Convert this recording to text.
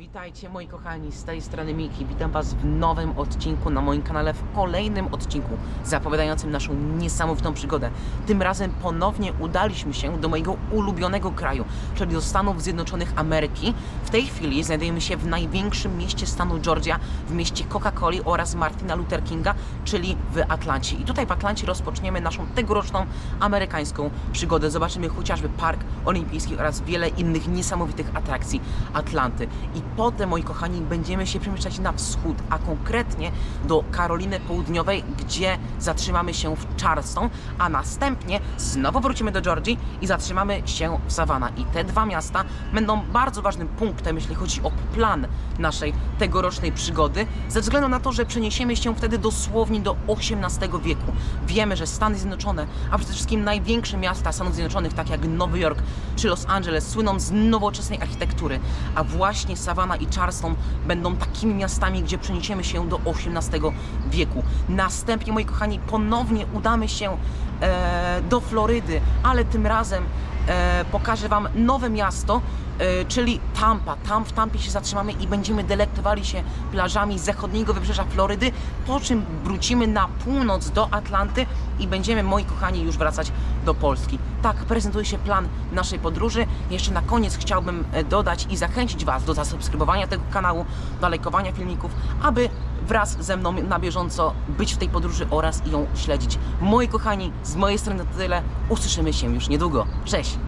Witajcie moi kochani, z tej strony Miki. Witam Was w nowym odcinku na moim kanale, w kolejnym odcinku zapowiadającym naszą niesamowitą przygodę. Tym razem ponownie udaliśmy się do mojego ulubionego kraju, czyli do Stanów Zjednoczonych Ameryki. W tej chwili znajdujemy się w największym mieście stanu Georgia, w mieście Coca-Coli oraz Martina Luther Kinga, czyli w Atlancie. I tutaj w Atlancie rozpoczniemy naszą tegoroczną amerykańską przygodę. Zobaczymy chociażby Park Olimpijski oraz wiele innych niesamowitych atrakcji Atlanty. I potem, moi kochani, będziemy się przemieszczać na wschód, a konkretnie do Karoliny Południowej, gdzie zatrzymamy się w Charleston, a następnie znowu wrócimy do Georgii i zatrzymamy się w Savannah. I te dwa miasta będą bardzo ważnym punktem, jeśli chodzi o plan naszej tegorocznej przygody, ze względu na to, że przeniesiemy się wtedy dosłownie do XVIII wieku. Wiemy, że Stany Zjednoczone, a przede wszystkim największe miasta Stanów Zjednoczonych, tak jak Nowy Jork czy Los Angeles, słyną z nowoczesnej architektury, a właśnie Savannah i Charleston będą takimi miastami, gdzie przeniesiemy się do XVIII wieku. Następnie, moi kochani, ponownie udamy się e, do Florydy, ale tym razem pokażę Wam nowe miasto, e, czyli Tampa. Tam w Tampie się zatrzymamy i będziemy delektowali się plażami zachodniego wybrzeża Florydy, po czym wrócimy na północ do Atlanty i będziemy, moi kochani, już wracać do Polski. Tak prezentuje się plan naszej podróży. Jeszcze na koniec chciałbym e, dodać i zachęcić Was do zasubskrybowania tego kanału, do lajkowania filmików, aby wraz ze mną na bieżąco być w tej podróży oraz ją śledzić. Moi kochani, z mojej strony to tyle. Usłyszymy się już niedługo. Cześć!